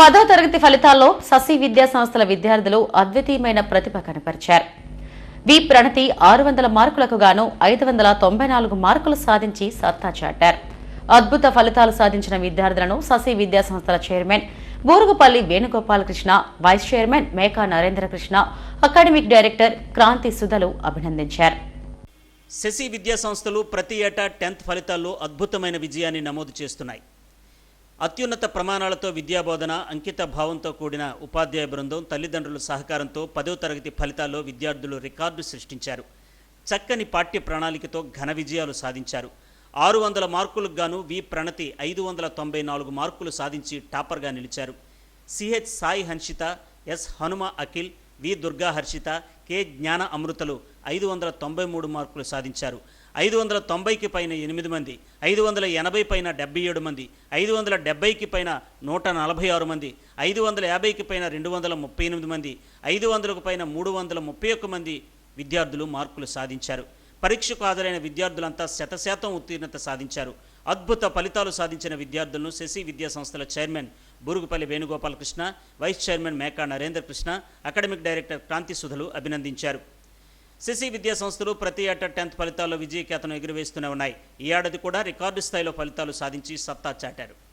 పదో తరగతి ఫలితాల్లో ససి విద్యా సంస్థల విద్యార్థులు అద్వితీయమైన ప్రతిభ కనపరిచారు. వి ప్రణతి ఆరు వందల మార్కులకు గాను ఐదు వందల తొంభై నాలుగు మార్కులు సాధించి సత్తా చాటారు. అద్భుత ఫలితాలు సాధించిన విద్యార్థులను ససి విద్యా సంస్థల chairman Burugupalli Venugopalakrishna vice chairman Meka Narendrakrishna academic director Kranthi సుధలు అభినందించారు. శశి విద్యా సంస్థలు ప్రతి ఏటా టెన్త్ ఫలితాల్లో అద్భుతమైన విజయాన్ని నమోదు చేస్తున్నాయి. అత్యున్నత ప్రమాణాలతో విద్యాబోధన అంకిత భావంతో కూడిన ఉపాధ్యాయ బృందం తల్లిదండ్రుల సహకారంతో పదో తరగతి ఫలితాల్లో విద్యార్థులు రికార్డు సృష్టించారు. చక్కని పాఠ్య ప్రణాళికతో ఘన విజయాలు సాధించారు. ఆరు వందల మార్కులకు గాను వి ప్రణతి ఐదు వందల తొంభై నాలుగు మార్కులు సాధించి టాపర్గా నిలిచారు. CH Sai Hanshitha S Hanuma Akhil V Durga Harshitha K Gnana అమృతలు ఐదు వందల తొంభై మూడు మార్కులు సాధించారు. ఐదు వందల తొంభైకి పైన ఎనిమిది మంది ఐదు వందల ఎనభై పైన డెబ్బై ఏడు మంది ఐదు వందల డెబ్బైకి పైన నూట నలభై ఆరు మంది ఐదు వందల యాభైకి పైన రెండు వందల ముప్పై ఎనిమిది మంది ఐదు వందలకు పైన మూడు వందల ముప్పై ఒక్క మంది విద్యార్థులు మార్కులు సాధించారు. పరీక్షకు హాజరైన విద్యార్థులంతా శతశాతం ఉత్తీర్ణత సాధించారు. అద్భుత ఫలితాలు సాధించిన విద్యార్థులను శశి విద్యా సంస్థల chairman Burugupalli Venugopalakrishna vice chairman Meka Narendra Krishna academic director Kranthi సుధలు అభినందించారు. శశి విద్యా సంస్థలు ప్రతి ఏటా టెన్త్ ఫలితాల్లో విజయకేతను ఎగురవేస్తూనే ఉన్నాయి. ఈ ఏడాది కూడా రికార్డు స్థాయిలో ఫలితాలు సాధించి సత్తా చాటారు.